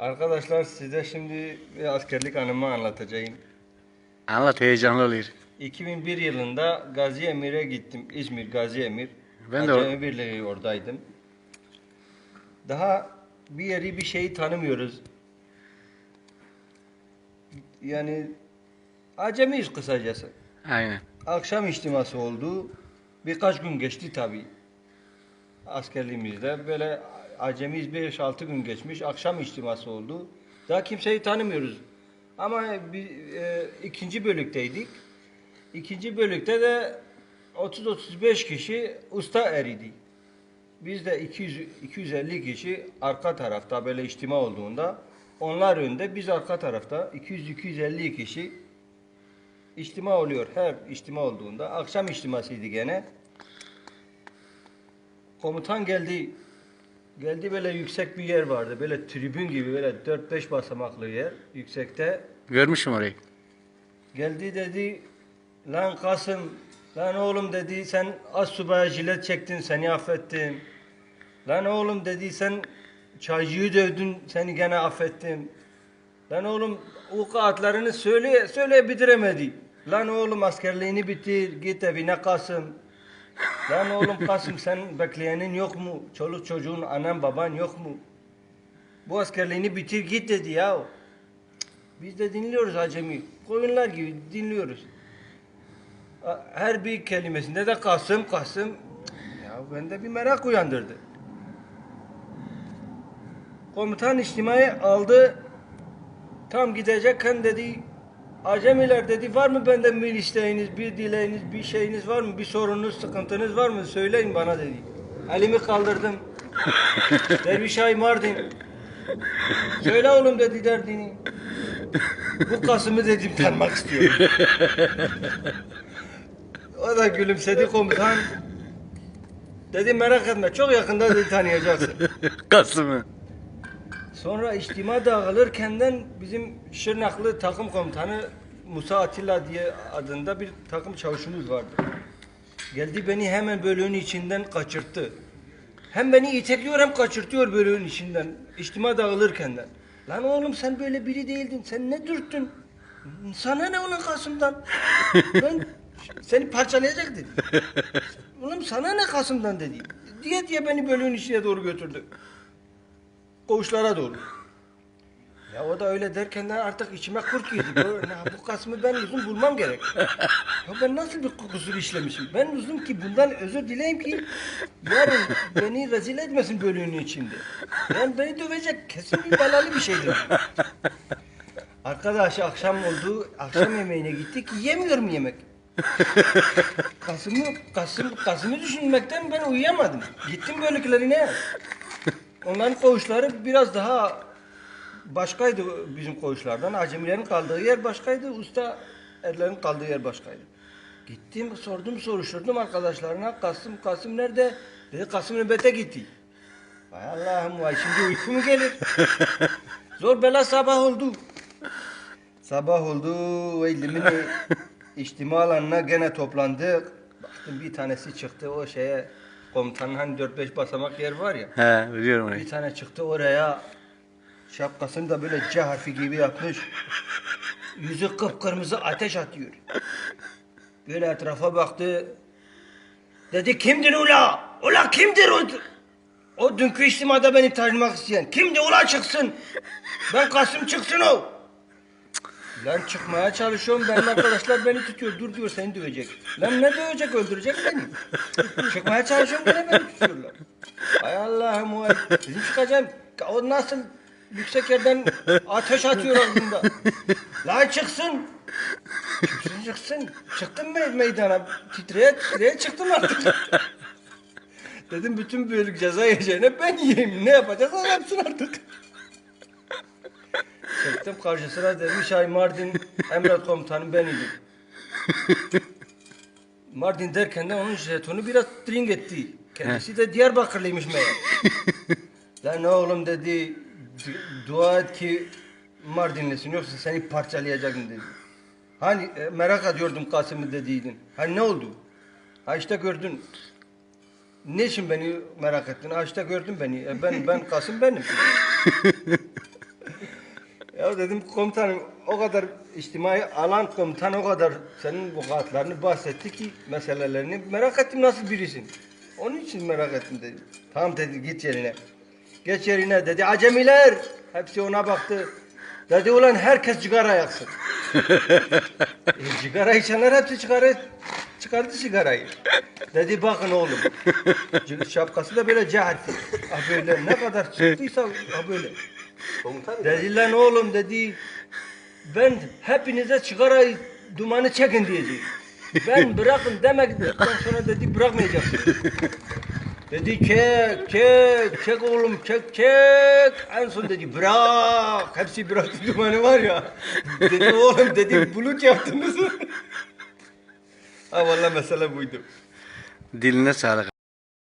Arkadaşlar size şimdi bir askerlik anımı anlatacağım. Anlat heyecanlı oluyor. 2001 yılında Gazi Emir'e gittim. İzmir Gazi Emir. Ben de Acemi Birliği oradaydım. Daha bir yeri bir şeyi tanımıyoruz. Yani acemiyiz kısacası. Aynen. Akşam içtiması oldu. Birkaç gün geçti tabi. Askerliğimizde böyle acemiyiz 5-6 gün geçmiş. Akşam içtiması oldu. Daha kimseyi tanımıyoruz. Ama bir, e, ikinci bölükteydik. İkinci bölükte de 30-35 kişi usta eridi. Biz de 200 250 kişi arka tarafta böyle içtima olduğunda onlar önde biz arka tarafta 200-250 kişi İçtima oluyor her içtima olduğunda. Akşam içtimasıydı gene. Komutan geldi. Geldi böyle yüksek bir yer vardı. Böyle tribün gibi böyle 4-5 basamaklı yer yüksekte. Görmüşüm orayı. Geldi dedi lan Kasım lan oğlum dedi sen az subaya jilet çektin seni affettim. Lan oğlum dedi sen çaycıyı dövdün seni gene affettim. Lan oğlum o kağıtlarını söyle söyle bitiremedi. Lan oğlum askerliğini bitir git evine Kasım. Lan oğlum Kasım sen bekleyenin yok mu? Çoluk çocuğun anan baban yok mu? Bu askerliğini bitir git dedi ya. Biz de dinliyoruz acemi. Koyunlar gibi dinliyoruz. Her bir kelimesinde de Kasım Kasım. Ya bende bir merak uyandırdı. Komutan içtimayı aldı. Tam gidecekken dedi Acemiler dedi var mı benden bir isteğiniz, bir dileğiniz, bir şeyiniz var mı? Bir sorununuz, sıkıntınız var mı? Söyleyin bana dedi. Elimi kaldırdım. Dervişay Mardin. Söyle oğlum dedi derdini. Bu Kasım'ı dedim tanımak istiyorum. o da gülümsedi komutan. Dedi merak etme çok yakında dedi tanıyacaksın. Kasım'ı. Sonra içtima dağılırkenden bizim Şırnaklı takım komutanı Musa Atilla diye adında bir takım çavuşumuz vardı. Geldi beni hemen bölüğün içinden kaçırttı. Hem beni itekliyor hem kaçırtıyor bölüğün içinden. İçtima dağılırkenden. Lan oğlum sen böyle biri değildin. Sen ne dürttün? Sana ne onun Kasım'dan? Ben seni parçalayacak dedi. Oğlum sana ne Kasım'dan dedi. Diye diye beni bölüğün içine doğru götürdü koğuşlara doğru. Ya o da öyle derken de artık içime kurt girdi. Böyle, "Ya bu kasmı ben uzun bulmam gerek. Ya ben nasıl bir kusur işlemişim? Ben uzun ki bundan özür dileyim ki yarın beni rezil etmesin bölüğünün içinde. Yani beni dövecek kesin bir belalı bir şeydir. Arkadaş akşam oldu, akşam yemeğine gittik. Yemiyorum yemek. Kasım'ı, Kasım, Kasım'ı düşünmekten ben uyuyamadım. Gittim bölüklerine. Onların koğuşları biraz daha başkaydı bizim koğuşlardan. Acemilerin kaldığı yer başkaydı. Usta erlerin kaldığı yer başkaydı. Gittim sordum soruşturdum arkadaşlarına. Kasım Kasım nerede? Dedi Kasım nöbete gitti. Vay Allah'ım vay şimdi uyku mu gelir? Zor bela sabah oldu. Sabah oldu ve limini içtima alanına gene toplandık. Baktım bir tanesi çıktı o şeye komutanın hani 4-5 basamak yer var ya. He biliyorum orayı. Bir tane çıktı oraya. Şapkasını da böyle C harfi gibi yapmış. Yüzü kıpkırmızı ateş atıyor. Böyle etrafa baktı. Dedi kimdir ula? Ula kimdir o? O dünkü içtimada beni tanımak isteyen. Kimdi ula çıksın? Ben Kasım çıksın o. Lan çıkmaya çalışıyorum. Benim arkadaşlar beni tutuyor. Dur diyor seni dövecek. Lan ne dövecek? Öldürecek beni. Çıkmaya çalışıyorum gene beni tutuyorlar. Hay Allah'ım vay. Bizim çıkacağım. O nasıl yüksek yerden ateş atıyor ağzında. Lan çıksın. Çıksın çıksın. Çıktım mı meydana? Titreye titreye çıktım artık. Dedim bütün bölük ceza yiyeceğine ben yiyeyim. Ne yapacaksa yapsın artık. Çıktım karşısına demiş ay Mardin emret komutanım ben idim. Mardin derken de onun jetonu biraz drink etti. Kendisi de Diyarbakırlıymış meğer. Lan oğlum dedi du- dua et ki Mardinlisin yoksa seni parçalayacaktım dedi. Hani e, merak ediyordum Kasım'ı dediydin. Hani ne oldu? Ha işte gördün. Ne için beni merak ettin? Ha işte gördün beni. E, ben ben Kasım benim. Ya dedim komutanım o kadar içtimai alan komutan o kadar senin vukuatlarını bahsetti ki meselelerini merak ettim nasıl birisin. Onun için merak ettim dedim. Tamam dedi git yerine. Geç yerine dedi acemiler. Hepsi ona baktı. Dedi ulan herkes sigara yaksın. e, sigara içenler hepsi çıkarı, çıkardı sigarayı. Dedi bakın oğlum. Şapkası da böyle cahildi. Ah böyle ne kadar çıktıysa ah böyle. Komutanım. Dedi lan oğlum dedi ben hepinize çıkarayı dumanı çekin diyeceğim. Ben bırakın demekten sonra dedi bırakmayacaksın. Dedi çek çek çek oğlum çek çek. En son dedi bırak. Hepsi bıraktı dumanı var ya. Dedi oğlum dedi bulut yaptınız. ha vallahi mesele buydu. Diline sağlık